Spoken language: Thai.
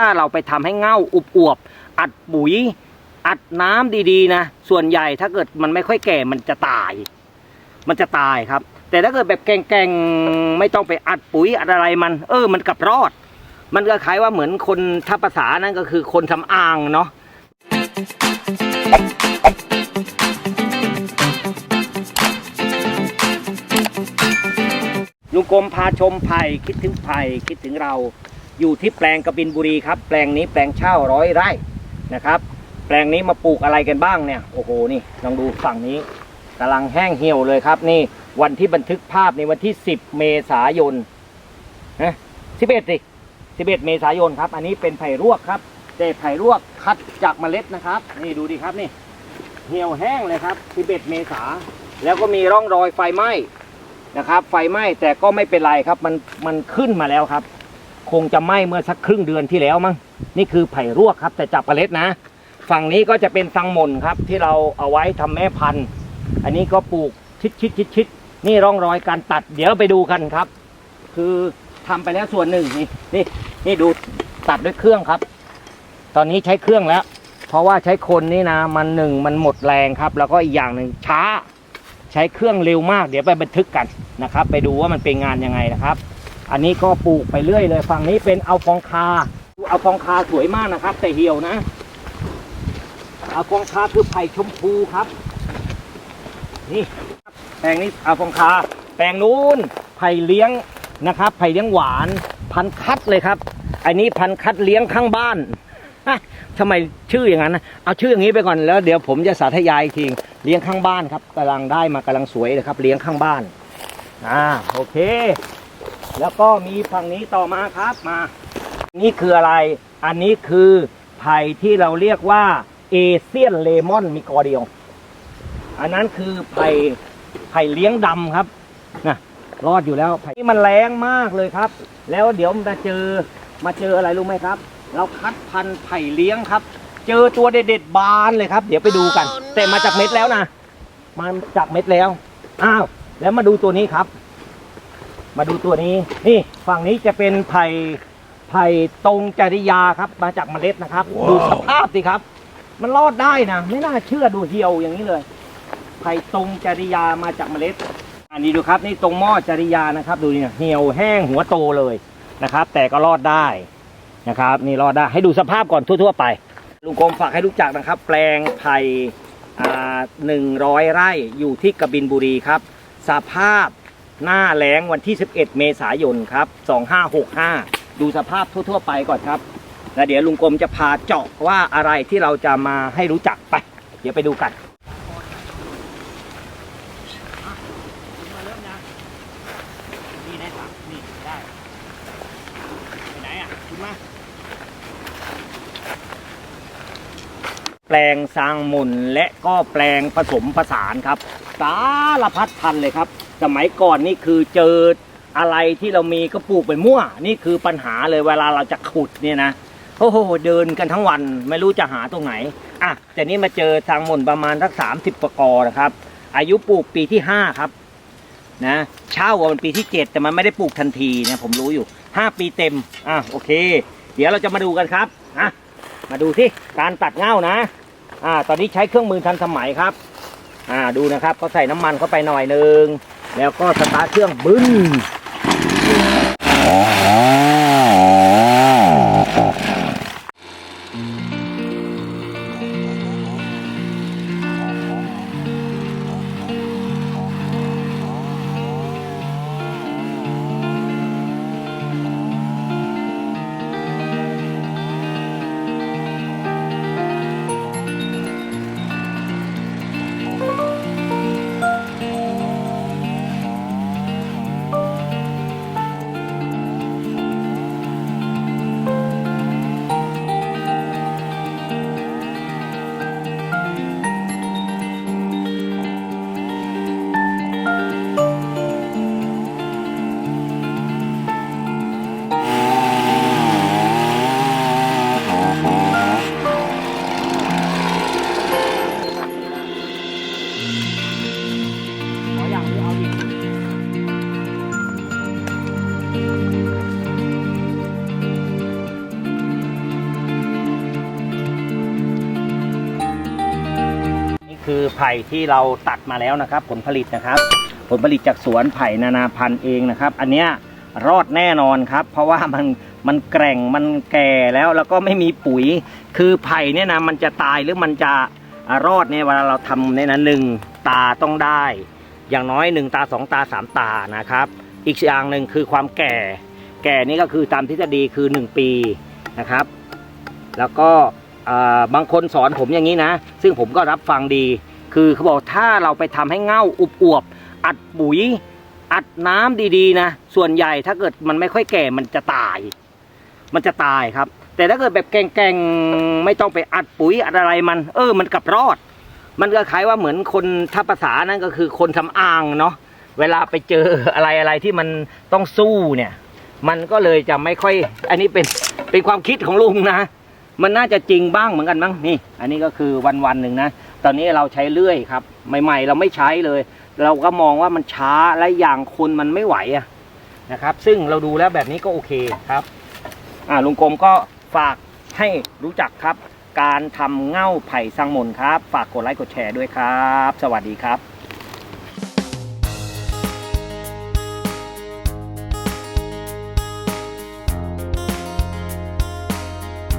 ถ้าเราไปทำให้เง่าอุบอวบๆอัดปุ๋ย อัดน้ำดีๆนะ ส่วนใหญ่ถ้าเกิดมันไม่ค่อยแก่มันจะตาย มันจะตายครับ แต่ถ้าเกิดแบบแกงๆไม่ต้องไปอัดปุ๋ยอัดอะไรมัน เออ มันกลับรอด มันก็คล้ายว่าเหมือนคนถ้าภาษานั่นก็คือคนสำอ่างเนาะลุงกรมพาชมไผ่คิดถึงไผ่คิดถึงเรา อยู่ที่แปลงกบินบุรีครับ แปลงนี้แปลงเช่าร้อยไร่นะครับ แปลงนี้มาปลูกอะไรกันบ้างเนี่ย โอ้โห นี่ลองดูฝั่งนี้กำลังแห้งเหี่ยวเลยครับ นี่วันที่บันทึกภาพในวันที่ 10 เมษายนนะ11สิ11 เมษายนครับ อันนี้เป็นไผ่รวกครับแต่ไผ่รวกคัดจากเมล็ดนะครับ นี่ดูดิครับนี่ เหี่ยวแห้งเลยครับ11เมษาแล้วก็มีร่องรอยไฟไหม้นะครับ ไฟไหม้แต่ก็ไม่เป็นไรครับ มันมันขึ้นมาแล้วครับ คงจะไหม้เมื่อสักครึ่งเดือนที่แล้วมั้งนี่คือไผ่รวกครับ แต่จับเมล็ดนะ ฝั่งนี้ก็จะเป็นสังหมนครับ ที่เราเอาไว้ทำแม่พันธุ์ อันนี้ก็ปลูกชิดชิดชิดชิดนี่ร่องรอยการตัด เดี๋ยวเราไปดูกันครับ คือทำไปแล้วส่วนหนึ่งนี่นี่นี่ดูตัดด้วยเครื่องครับ ตอนนี้ใช้เครื่องแล้ว เพราะว่าใช้คนนี่นะ มันหนึ่งมันหมดแรงครับ แล้วก็อีกอย่างหนึ่งช้า ใช้เครื่องเร็วมาก เดี๋ยวไปบันทึกกันนะครับ ไปดูว่ามันเป็นงานยังไงนะครับ อันนี้ก็ปลูกไปเรื่อยเลย ฝั่งนี้เป็นเอาฟองคา เอาฟองคาสวยมากนะครับ แต่เหี่ยวนะ เอาฟองคาคือไผ่ชมพูครับ นี่แปลงนี้เอาฟองคา แปลงนู้นไผ่เลี้ยงนะครับ ไผ่เลี้ยงหวาน พันคัดเลยครับ อันนี้พันคัดเลี้ยงข้างบ้านทำไมชื่ออย่างนั้นนะเอาชื่ออย่างนี้ไปก่อนแล้วเดี๋ยวผมจะสาธยายทีเลี้ยงข้างบ้านครับกำลังได้มากำลังสวยเลยครับ เลี้ยงข้างบ้านอ่าโอเค แล้วก็มีฝั่งนี้ต่อมาครับมา นี่คืออะไร อันนี้คือไผ่ที่เราเรียกว่าเอเซียนเลมอนมีกอเดียว อันนั้นคือไผ่ไผ่เลี้ยงดำครับนะรอดอยู่แล้วไผ่ที่มันแรงมากเลยครับ แล้วเดี๋ยวมาเจอมาเจออะไรรู้ไหมครับ เราคัดพันธุ์ไผ่เลี้ยงครับ เจอตัวเด็ดๆบานเลยครับ เดี๋ยวไปดูกัน แต่มาจากเม็ดแล้วนะมาจากเม็ดแล้วอ้าวแล้วมาดูตัวนี้ครับ มาดูตัวนี้ นี่ฝั่งนี้จะเป็นไผ่ไผ่ตรงจริยาครับ มาจากเมล็ดนะครับดูสภาพสิครับ มันรอดได้นะ ไม่น่าเชื่อดูเหี่ยวอย่างนี้เลย ไผ่ตรงจริยามาจากเมล็ด อันนี้ดูครับนี่ตรงหม้อจริยานะครับ ดูนี่เหี่ยวแห้งหัวโตเลยนะครับ แต่ก็รอดได้นะครับ นี่รอดได้ให้ดูสภาพก่อนทั่ว ๆ ไป ลุงกรมฝากให้รู้จักนะครับ แปลงไผ่หนึ่งร้อยไร่อยู่ที่กบินบุรีครับ สภาพ หน้าแล้งวันที่ 11 เมษายนครับ 2565 ดูสภาพทั่ว ๆ ไปก่อนครับ แล้วเดี๋ยวลุงกรมจะพาเจาะว่าอะไรที่เราจะมาให้รู้จักไป เดี๋ยวไปดูกันแปลงสร้างมุนและก็แปลงผสมผสานครับ สารพัดพันเลยครับ สมัยก่อนนี่คือเจออะไรที่เรามีก็ปลูกไปมั่ว นี่คือปัญหาเลยเวลาเราจะขุดเนี่ยนะโอ้โหเดินกันทั้งวันไม่รู้จะหาตรงไหนอะแต่นี่มาเจอทางหม่นประมาณสักสามสิบกว่ากอนะครับ อายุปลูกปีที่ห้าครับนะเช่าว่ามันปีที่เจ็ดแต่มันไม่ได้ปลูกทันทีนะผมรู้อยู่ห้าปีเต็มอะโอเค เดี๋ยวเราจะมาดูกันครับอะมาดูที่การตัดเง่านะอ่าตอนนี้ใช้เครื่องมือทันสมัยครับอ่าดูนะครับเขาใส่น้ำมันเข้าไปหน่อยนึง แล้วก็สตาร์ทเครื่องบึ้น คือไผ่ที่เราตัดมาแล้วนะครับ ผลผลิตนะครับ ผลผลิตจากสวนไผ่นานาพันธุ์เองนะครับ อันเนี้ยรอดแน่นอนครับ เพราะว่ามันมันแกร่งมันแก่แล้วแล้วก็ไม่มีปุ๋ย คือไผ่เนี่ยนะมันจะตายหรือมันจะรอดเนี่ยเวลาเราทำเนี่ยนะหนึ่งตาต้องได้ อย่างน้อยหนึ่งตาสองตาสามตานะครับ อีกอย่างหนึ่งคือความแก่ แก่นี่ก็คือตามทฤษฎีคือ 1 ปีนะครับ แล้วก็ บางคนสอนผมอย่างนี้นะ ซึ่งผมก็รับฟังดี คือเขาบอกถ้าเราไปทำให้เง่าอุบอวบๆอัดปุ๋ย อัดน้ำดีๆนะ ส่วนใหญ่ถ้าเกิดมันไม่ค่อยแก่มันจะตาย มันจะตายครับ แต่ถ้าเกิดแบบแกงๆไม่ต้องไปอัดปุ๋ยอัดอะไรมัน เออ มันกลับรอด มันก็คล้ายว่าเหมือนคนถ้าภาษานั่นก็คือคนทำอ่างเนาะเวลาไปเจออะไรอะไรที่มันต้องสู้เนี่ย มันก็เลยจะไม่ค่อย อันนี้เป็นเป็นความคิดของลุงนะ มันน่าจะจริงบ้างเหมือนกันมั้งนี่ อันนี้ก็คือวันวันหนึ่งนะ ตอนนี้เราใช้เลื่อยครับ ใหม่ๆ เราไม่ใช้เลย เราก็มองว่ามันช้าและอย่างคนมันไม่ไหวอะนะครับ ซึ่งเราดูแล้วแบบนี้ก็โอเคครับอ่าลุงกรมก็ฝากให้รู้จักครับ การทำเง่าไผ่สังมนครับ ฝากกดไลค์กดแชร์ด้วยครับ สวัสดีครับ